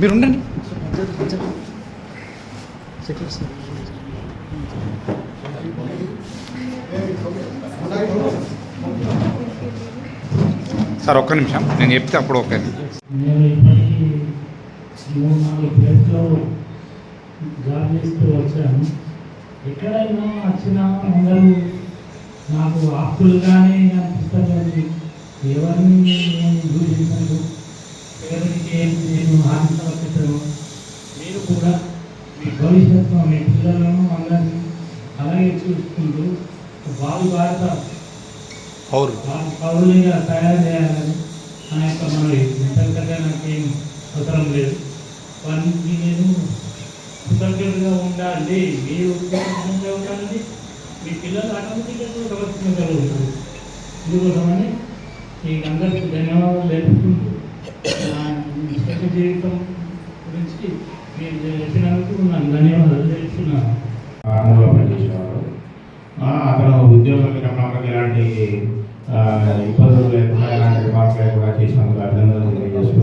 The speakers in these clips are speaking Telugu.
మీరు ఉండండి. సార్ ఒక్క నిమిషం. నేను చెప్తే అప్పుడు ఓకే. నేను ఇప్పటికీ మూడు నాలుగు ప్లేస్లో జాబ్ చేస్తూ వచ్చాను. ఎక్కడైనా వచ్చినా అందరూ నాకు ఆస్తులుగానే అనిపిస్తుంది ఎవరిని నేను దూషించను. ఎవరికి ఏం హాని తలపెట్టను మీరు కూడా మీ భవిష్యత్తులో మీ పిల్లలను అందరినీ అలాగే చూసుకుంటూ బాగు భారత పౌరులుగా తయారు చేయాలని నా యొక్క మనవి. ఎంతకంటే నాకేం అవసరం లేదు. వారికి నేను కృతజ్ఞతగా ఉండాలి. మీరు కృతజ్ఞతగా మీ పిల్లలు ఆటోమేటిక్గా ప్రవర్తించగలుగుతారు. ఇందుకోసమని మీకు అందరికీ ధన్యవాదాలు తెలుపుకుంటూ నా నిష్పక్ష జీవితం గురించి మీరు చెప్పినందుకు నాకు ధన్యవాదాలు తెలుపుతున్నాను ఆంధ్రలో పనిచేసేవారు అతను ఉద్యోగం విరమణకు ఎలాంటి ఇబ్బందులు లేకుండా ఎలాంటి రిమార్క్ లేకుండా చేసినందుకు అభినందనలు తెలియజేస్తున్నాను.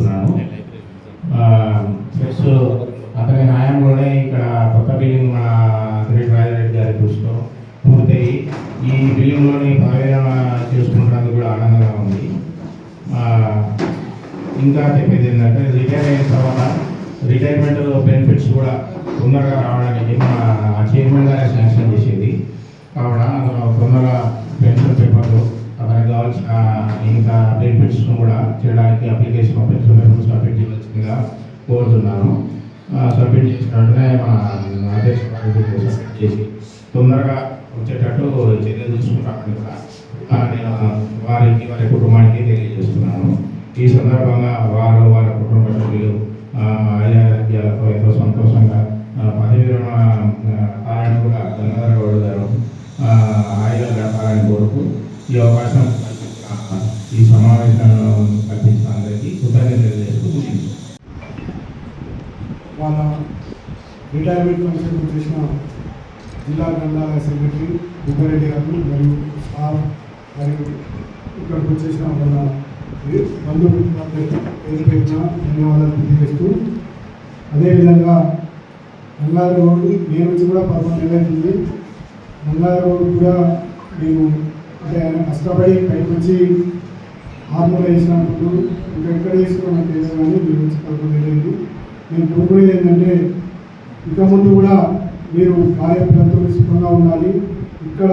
ఇంకా చెప్పేది ఏంటంటే రిటైర్ అయిన తర్వాత రిటైర్మెంట్ బెనిఫిట్స్ కూడా తొందరగా రావడానికి మన చైర్మన్ గారే శాంక్షన్ చేసేది. కావున అతను తొందరగా పెన్షన్ పేపర్లు అతనికి కావాల్సిన ఇంకా బెనిఫిట్స్ను కూడా చేయడానికి అప్లికేషన్ పెన్షన్ పేపర్స్ సబ్మిట్ చేయవలసిందిగా కోరుతున్నాను. సబ్మిట్ చేసిన వెంటనే మన అధ్యక్షుడు సబ్మిట్ చేసి తొందరగా వచ్చేటట్టు చర్యలు తీసుకుంటామని కూడా ఈ సందర్భంగా వారు వారి కుటుంబ సభ్యులు ఆయా రాజ్యాలతో ఎంతో సంతోషంగా పదవి విరమణ కూడా గంగాధరగౌడ్ గారు ఆ, హాయిగా గడపాలని కోరుతూ ఈ అవకాశం ఈ సమావేశాలను కల్పించిన అందరికీ కృతజ్ఞతలు తెలియజేస్తూ ముగించాను వాళ్ళ రిటైర్మెంట్ ఫంక్షన్ చేసిన జిల్లా గ్రంథాలయ సెక్రటరీ బుద్ధారెడ్డి గారు మరియు స్టాఫ్ మరియు ఇక్కడికి వచ్చేసిన వాళ్ళ బంధుమిత్రులందరికీ పేరు పెట్టిన ధన్యవాదాలు తెలియజేస్తూ అదేవిధంగా బంగారు రోడ్డు నేను వచ్చి కూడా పదకొండు నెలలు అవుతుంది. బంగారు రోడ్డు కూడా మేము అంటే ఆయన కష్టపడి పైకి వచ్చి వేసినప్పుడు ఇంకా ఎక్కడ వేసుకున్నా తెలియదు కానీ మీరు వచ్చి పదకొండు నెలలు నేను కోరుకునేది ఏంటంటే ఇక ముందు కూడా మీరు భార్య పిల్లలతో సుఖంగా ఉండాలి. ఇక్కడ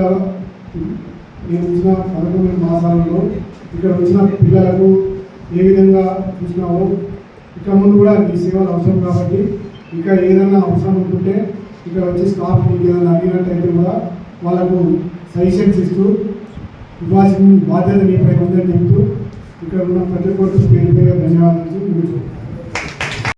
నేను వచ్చిన పదకొండు మాసాలలో ఇక్కడ వచ్చిన పిల్లలకు ఏ విధంగా చూసినావో ఇక ముందు కూడా ఈ సేవలు అవసరం కాబట్టి ఇంకా ఏదైనా అవసరం ఉంటుంటే ఇక్కడ వచ్చి స్టాఫ్ మీకు ఏదైనా అడిగినట్టయితే కూడా వాళ్ళకు సజెషన్స్ ఇస్తూ ఇవ్వాల్సిన బాధ్యత మీపై ఉందని చెప్తూ ఇక్కడ ఉన్న ప్రతి ఒక్కరికి పేరు పేరు ధన్యవాదాలు